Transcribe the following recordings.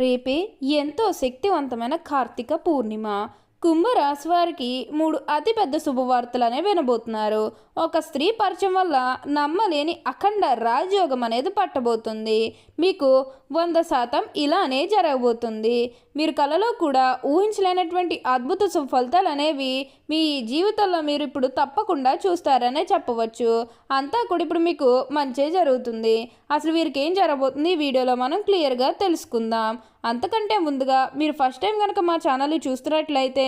రేపే ఎంతో శక్తివంతమైన కార్తీక పూర్ణిమ. కుంభరాశి వారికి మూడు అతిపెద్ద శుభవార్తలనే వినబోతున్నారు. ఒక స్త్రీ పరిచయం వల్ల నమ్మలేని అఖండ రాజయోగం అనేది పట్టబోతుంది. మీకు వంద శాతం ఇలానే జరగబోతుంది. మీరు కలలో కూడా ఊహించలేనటువంటి అద్భుత ఫలితాలు అనేవి మీ జీవితంలో మీరు ఇప్పుడు తప్పకుండా చూస్తారనే చెప్పవచ్చు. అంతా కూడా ఇప్పుడు మీకు మంచే జరుగుతుంది. అసలు వీరికి ఏం జరగబోతుంది? వీడియోలో మనం క్లియర్గా తెలుసుకుందాం. అంతకంటే ముందుగా మీరు ఫస్ట్ టైం కనుక మా ఛానల్ని చూస్తున్నట్లయితే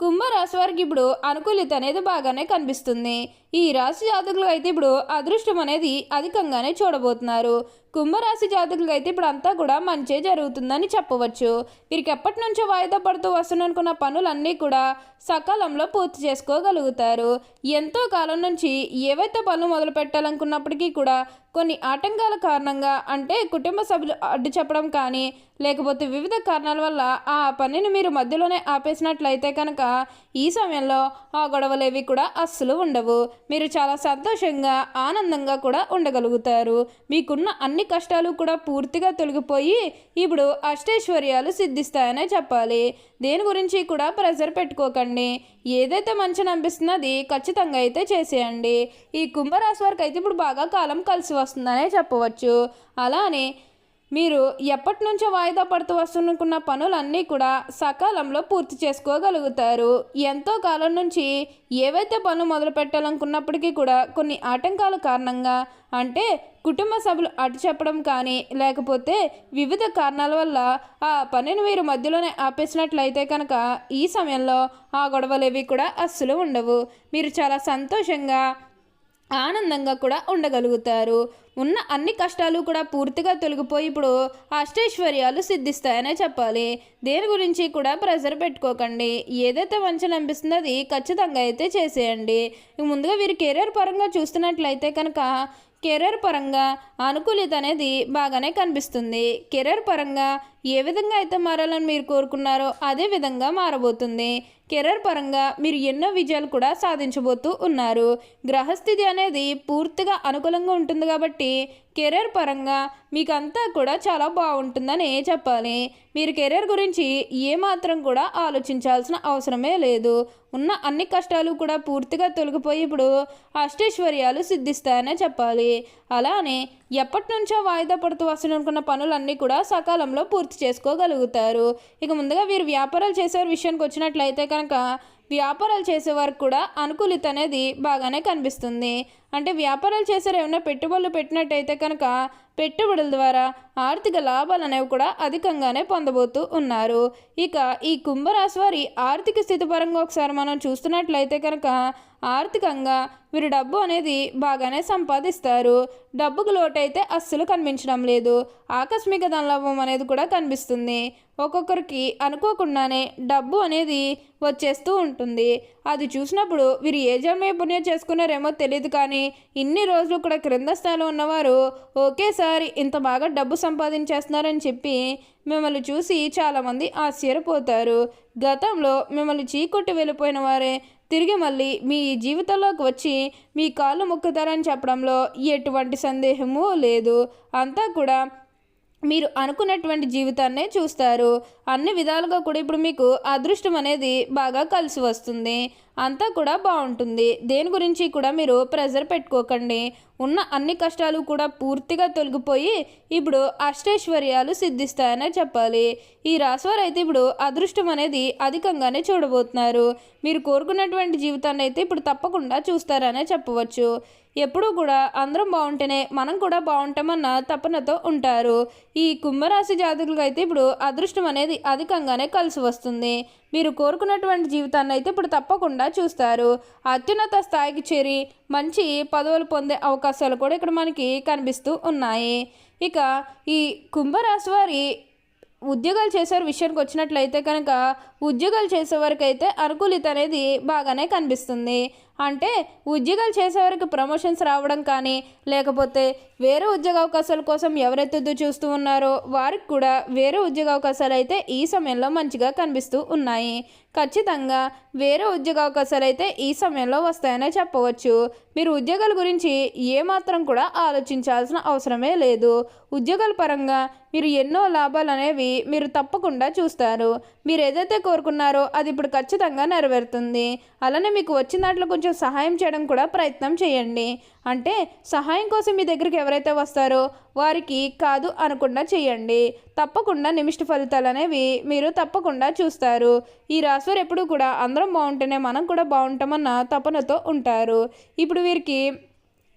కుంభరాశి వారికి ఇప్పుడు అనుకూలిత అనేది బాగానే కనిపిస్తుంది. ఈ రాశి జాతకులు అయితే ఇప్పుడు అదృష్టం అనేది అధికంగానే చూడబోతున్నారు. కుంభరాశి జాతకులకు అయితే ఇప్పుడు అంతా కూడా మంచే జరుగుతుందని చెప్పవచ్చు. వీరికి ఎప్పటి నుంచో వాయిదా పడుతూ వస్తున్ననుకున్న పనులన్నీ కూడా సకాలంలో పూర్తి చేసుకోగలుగుతారు. ఎంతో కాలం నుంచి ఏవైతే పనులు మొదలు పెట్టాలనుకున్నప్పటికీ కూడా కొన్ని ఆటంకాల కారణంగా అంటే కుటుంబ సభ్యులు అడ్డు చెప్పడం కానీ లేకపోతే వివిధ కారణాల వల్ల ఆ పనిని మీరు మధ్యలోనే ఆపేసినట్లయితే కనుక ఈ సమయంలో ఆ గొడవలేవి కూడా అస్సలు ఉండవు. మీరు చాలా సంతోషంగా ఆనందంగా కూడా ఉండగలుగుతారు. మీకున్న అన్ని కష్టాలు కూడా పూర్తిగా తొలగిపోయి ఇప్పుడు అష్టైశ్వర్యాలు సిద్ధిస్తాయనే చెప్పాలి. దేని గురించి కూడా ప్రెజర్ పెట్టుకోకండి. ఏదైతే మంచిని అనిపిస్తుందో అది ఖచ్చితంగా అయితే చేసేయండి. ఈ కుంభరాశి వారికి అయితే ఇప్పుడు బాగా కాలం కలిసి వస్తుందనే చెప్పవచ్చు. అలానే మీరు ఎప్పటి నుంచో వాయిదా పడుతూ వస్తున్న పనులన్నీ కూడా సకాలంలో పూర్తి చేసుకోగలుగుతారు. ఎంతో కాలం నుంచి ఏవైతే పనులు మొదలు పెట్టాలనుకున్నప్పటికీ కూడా కొన్ని ఆటంకాల కారణంగా అంటే కుటుంబ సభ్యులు అటు చెప్పడం కానీ లేకపోతే వివిధ కారణాల వల్ల ఆ పనిని మీరు మధ్యలోనే ఆపేసినట్లయితే కనుక ఈ సమయంలో ఆ గొడవలేవి కూడా అస్సలు ఉండవు. మీరు చాలా సంతోషంగా ఆనందంగా కూడా ఉండగలుగుతారు. ఉన్న అన్ని కష్టాలు కూడా పూర్తిగా తొలగిపోయి ఇప్పుడు అష్టైశ్వర్యాలు సిద్ధిస్తాయనే చెప్పాలి. దేని గురించి కూడా ప్రెజర్ పెట్టుకోకండి. ఏదైతే మంచిని అనిపిస్తుందో అది ఖచ్చితంగా అయితే చేసేయండి. ముందుగా వీరు కెరీర్ పరంగా చూస్తున్నట్లయితే కనుక కెరీర్ పరంగా అనుకూలిత అనేది బాగానే కనిపిస్తుంది. కెరీర్ పరంగా ఏ విధంగా అయితే మారాలని మీరు కోరుకున్నారో అదే విధంగా మారబోతుంది. కెరీర్ పరంగా మీరు ఎన్నో విజయాలు కూడా సాధించబోతూ ఉన్నారు. గ్రహస్థితి అనేది పూర్తిగా అనుకూలంగా ఉంటుంది కాబట్టి కెరీర్ పరంగా మీకు అంతా కూడా చాలా బాగుంటుందని చెప్పాలి. మీరు కెరీర్ గురించి ఏమాత్రం కూడా ఆలోచించాల్సిన అవసరమే లేదు. ఉన్న అన్ని కష్టాలు కూడా పూర్తిగా తొలగిపోయి ఇప్పుడు అష్టైశ్వర్యాలు సిద్ధిస్తాయనే చెప్పాలి. అలానే ఎప్పటి నుంచో వాయిదా పడుతూ వస్తున్ననుకున్న పనులన్నీ కూడా సకాలంలో పూర్తి చేసుకోగలుగుతారు. ఇక ముందుగా వీరు వ్యాపారాలు చేసే విషయానికి వచ్చినట్లయితే కనుక వ్యాపారాలు చేసే వారికి కూడా అనుకూలిత అనేది బాగానే కనిపిస్తుంది. అంటే వ్యాపారాలు చేసారు ఏమైనా పెట్టుబడులు పెట్టినట్టయితే కనుక పెట్టుబడుల ద్వారా ఆర్థిక లాభాలు అనేవి కూడా అధికంగానే పొందబోతూ ఉన్నారు. ఇక ఈ కుంభరాశి వారి ఆర్థిక స్థితి పరంగా ఒకసారి మనం చూస్తున్నట్లయితే కనుక ఆర్థికంగా వీరు డబ్బు అనేది బాగానే సంపాదిస్తారు. డబ్బుకు లోటైతే అస్సలు కనిపించడం లేదు. ఆకస్మిక ధనలాభం అనేది కూడా కనిపిస్తుంది. ఒక్కొక్కరికి అనుకోకుండానే డబ్బు అనేది వచ్చేస్తూ ఉంటుంది ఉంటుంది. అది చూసినప్పుడు వీరు ఏ జన్మే పుణ్యం చేసుకున్నారేమో తెలియదు కానీ ఇన్ని రోజులు కూడా క్రింద స్థాయిలో ఉన్నవారు ఒకేసారి ఇంత బాగా డబ్బు సంపాదించేస్తున్నారని చెప్పి మిమ్మల్ని చూసి చాలామంది ఆశ్చర్యపోతారు. గతంలో మిమ్మల్ని చీకొట్టి వెళ్ళిపోయిన వారే తిరిగి మళ్ళీ మీ జీవితంలోకి వచ్చి మీ కాళ్ళు మొక్కుతారని చెప్పడంలో ఎటువంటి సందేహము లేదు. అంతా కూడా మీరు అనుకున్నటువంటి జీవితాన్నే చూస్తారు. అన్ని విధాలుగా కూడా ఇప్పుడు మీకు అదృష్టం అనేది బాగా కలిసి వస్తుంది. అంతా కూడా బాగుంటుంది. దేని గురించి కూడా మీరు ప్రెజర్ పెట్టుకోకండి. ఉన్న అన్ని కష్టాలు కూడా పూర్తిగా తొలగిపోయి ఇప్పుడు అష్టైశ్వర్యాలు సిద్ధిస్తాయనే చెప్పాలి. ఈ రాశివారు అయితే ఇప్పుడు అదృష్టం అనేది అధికంగానే చూడబోతున్నారు. మీరు కోరుకున్నటువంటి జీవితాన్ని అయితే ఇప్పుడు తప్పకుండా చూస్తారనే చెప్పవచ్చు. ఎప్పుడూ కూడా అందరం బాగుంటేనే మనం కూడా బాగుంటామన్న తపనతో ఉంటారు. ఈ కుంభరాశి జాతకులకు అయితే ఇప్పుడు అదృష్టం అనేది అధికంగానే కలిసి వస్తుంది. మీరు కోరుకున్నటువంటి జీవితాన్ని అయితే ఇప్పుడు తప్పకుండా చూస్తారు. అత్యున్నత స్థాయికి చేరి మంచి పదవులు పొందే అవకాశాలు కూడా ఇక్కడ మనకి కనిపిస్తూ ఉన్నాయి. ఇక ఈ కుంభరాశి వారి ఉద్యోగాలు చేసే విషయానికి వచ్చినట్లయితే కనుక ఉద్యోగాలు చేసేవారికి అయితే అనుకూలిత అనేది బాగానే కనిపిస్తుంది. అంటే ఉద్యోగాలు చేసేవారికి ప్రమోషన్స్ రావడం కానీ లేకపోతే వేరే ఉద్యోగ అవకాశాల కోసం ఎవరైతే చూస్తూ ఉన్నారో వారికి కూడా వేరే ఉద్యోగ అవకాశాలు అయితే ఈ సమయంలో మంచిగా కనిపిస్తూ ఉన్నాయి. ఖచ్చితంగా వేరే ఉద్యోగ అవకాశాలు అయితే ఈ సమయంలో వస్తాయనే చెప్పవచ్చు. మీరు ఉద్యోగాల గురించి ఏమాత్రం కూడా ఆలోచించాల్సిన అవసరమే లేదు. ఉద్యోగాల పరంగా మీరు ఎన్నో లాభాలు అనేవి మీరు తప్పకుండా చూస్తారు. మీరు ఏదైతే కోరుకున్నారో అది ఇప్పుడు ఖచ్చితంగా నెరవేరుతుంది. అలానే మీకు వచ్చిన దాంట్లో కొంచెం సహాయం చేయడం కూడా ప్రయత్నం చేయండి. అంటే సహాయం కోసం మీ దగ్గరికి ఎవరైతే వస్తారో వారికి కాదు అనకుండా చేయండి. తప్పకుండా నిమిష్ట ఫలితాలు అనేవి మీరు తప్పకుండా చూస్తారు. ఈ రాశివారు ఎప్పుడు కూడా అందరం బాగుంటేనే మనం కూడా బాగుంటామన్న తపనతో ఉంటారు. ఇప్పుడు వీరికి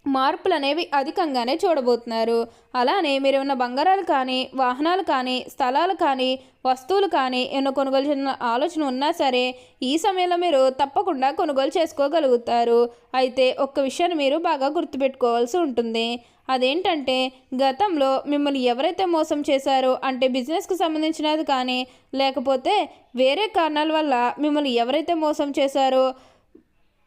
మార్పులు అనేవి అధికంగానే చూడబోతున్నారు. అలానే మీరు ఉన్న బంగారాలు కానీ వాహనాలు కానీ స్థలాలు కానీ వస్తువులు కానీ ఎన్నో కొనుగోలు చేసిన ఆలోచన ఉన్నా సరే ఈ సమయంలో మీరు తప్పకుండా కొనుగోలు చేసుకోగలుగుతారు. అయితే ఒక్క విషయాన్ని మీరు బాగా గుర్తుపెట్టుకోవాల్సి ఉంటుంది. అదేంటంటే గతంలో మిమ్మల్ని ఎవరైతే మోసం చేశారో అంటే బిజినెస్కి సంబంధించినది కానీ లేకపోతే వేరే కారణాల వల్ల మిమ్మల్ని ఎవరైతే మోసం చేశారో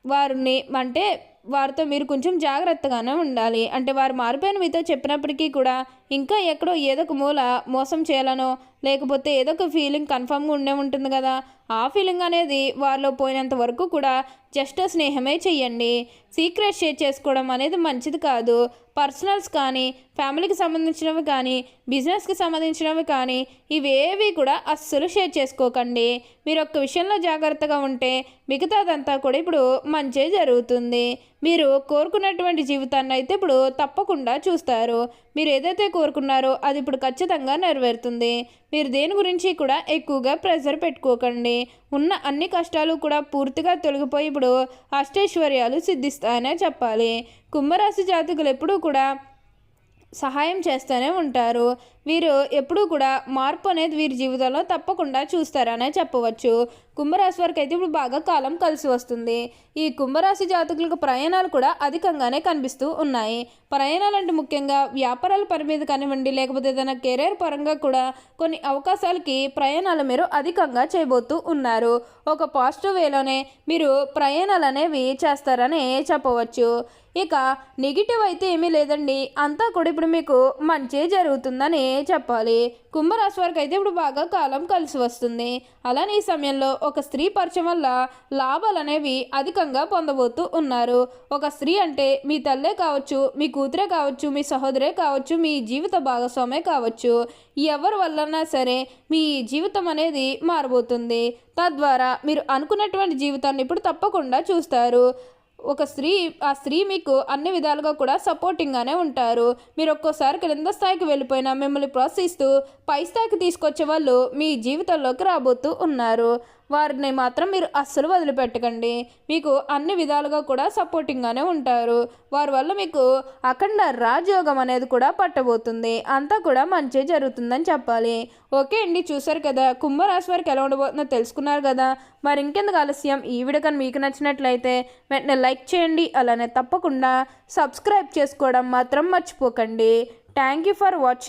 వారిని అంటే వారితో మీరు కొంచెం జాగ్రత్తగానే ఉండాలి. అంటే వారు మారిపోయిన మీతో చెప్పినప్పటికీ కూడా ఇంకా ఎక్కడో ఏదో ఒక మూల మోసం చేయాలనో లేకపోతే ఏదో ఒక ఫీలింగ్ కన్ఫామ్గా ఉండే ఉంటుంది కదా. ఆ ఫీలింగ్ అనేది వారిలో పోయినంత వరకు కూడా జస్ట్ స్నేహమే చెయ్యండి. సీక్రెట్ షేర్ చేసుకోవడం అనేది మంచిది కాదు. పర్సనల్స్ కానీ ఫ్యామిలీకి సంబంధించినవి కానీ బిజినెస్కి సంబంధించినవి కానీ ఇవేవి కూడా అస్సలు షేర్ చేసుకోకండి. మీరు ఒక్క విషయంలో జాగ్రత్తగా ఉంటే మిగతాదంతా కూడా ఇప్పుడు మంచే జరుగుతుంది. మీరు కోరుకున్నటువంటి జీవితాన్ని అయితే ఇప్పుడు తప్పకుండా చూస్తారు. మీరు ఏదైతే కోరుకున్నారో అది ఇప్పుడు ఖచ్చితంగా నెరవేరుతుంది. మీరు దేని గురించి కూడా ఎక్కువగా ప్రెషర్ పెట్టుకోకండి. ఉన్న అన్ని కష్టాలు కూడా పూర్తిగా తొలగిపోయి ఇప్పుడు అష్టైశ్వర్యాలు సిద్ధిస్తాయనే చెప్పాలి. కుంభరాశి జాతకులు ఎప్పుడూ కూడా సహాయం చేస్తూనే ఉంటారు. వీరు ఎప్పుడూ కూడా మార్పు అనేది వీరి జీవితంలో తప్పకుండా చూస్తారనే చెప్పవచ్చు. కుంభరాశి వారికి అయితే ఇప్పుడు బాగా కాలం కలిసి వస్తుంది. ఈ కుంభరాశి జాతకులకు ప్రయాణాలు కూడా అధికంగానే కనిపిస్తూ ఉన్నాయి. ప్రయాణాలు అంటే ముఖ్యంగా వ్యాపారాల పని మీద కానివ్వండి లేకపోతే ఏదైనా కెరీర్ పరంగా కూడా కొన్ని అవకాశాలకి ప్రయాణాలు మీరు అధికంగా చేయబోతూ ఉన్నారు. ఒక పాజిటివ్ వేలోనే మీరు ప్రయాణాలు అనేవి చేస్తారని చెప్పవచ్చు. ఇక నెగిటివ్ అయితే ఏమీ లేదండి. అంతా కూడా ఇప్పుడు మీకు మంచి జరుగుతుందని చెప్పాలి. కుంభరాశి వారికి అయితే ఇప్పుడు బాగా కాలం కలిసి వస్తుంది. అలానే ఈ సమయంలో ఒక స్త్రీ పరిచయం వల్ల లాభాలు అనేవి అధికంగా పొందబోతూ ఉన్నారు. ఒక స్త్రీ అంటే మీ తల్లే కావచ్చు మీ కూతురే కావచ్చు మీ సహోదరే కావచ్చు మీ జీవిత భాగస్వామే కావచ్చు. ఎవరి వల్లన్నా సరే మీ జీవితం అనేది మారబోతుంది. తద్వారా మీరు అనుకున్నటువంటి జీవితాన్ని ఇప్పుడు తప్పకుండా చూస్తారు. ఒక స్త్రీ ఆ స్త్రీ మీకు అన్ని విధాలుగా కూడా సపోర్టింగ్గానే ఉంటారు. మీరు ఒక్కోసారి క్రింద స్థాయికి వెళ్ళిపోయినా మిమ్మల్ని ప్రోత్సహిస్తూ పై స్థాయికి తీసుకొచ్చే వాళ్ళు మీ జీవితంలోకి రాబోతూ ఉన్నారు. వారిని మాత్రం మీరు అస్సలు వదిలిపెట్టకండి. మీకు అన్ని విధాలుగా కూడా సపోర్టింగ్గానే ఉంటారు. వారి వల్ల మీకు అఖండ రాజయోగం అనేది కూడా పట్టబోతుంది. అంతా కూడా మంచి జరుగుతుందని చెప్పాలి. ఓకే అండి చూసారు కదా. కుంభరాశి వారికి ఎలా ఉండబోతుందో తెలుసుకున్నారు కదా. మరి ఇంకెందుకు ఆలస్యం? ఈ వీడియో కానీ మీకు నచ్చినట్లయితే వెంటనే లైక్ చేయండి. అలానే తప్పకుండా సబ్స్క్రైబ్ చేసుకోవడం మాత్రం మర్చిపోకండి. Thank you for watching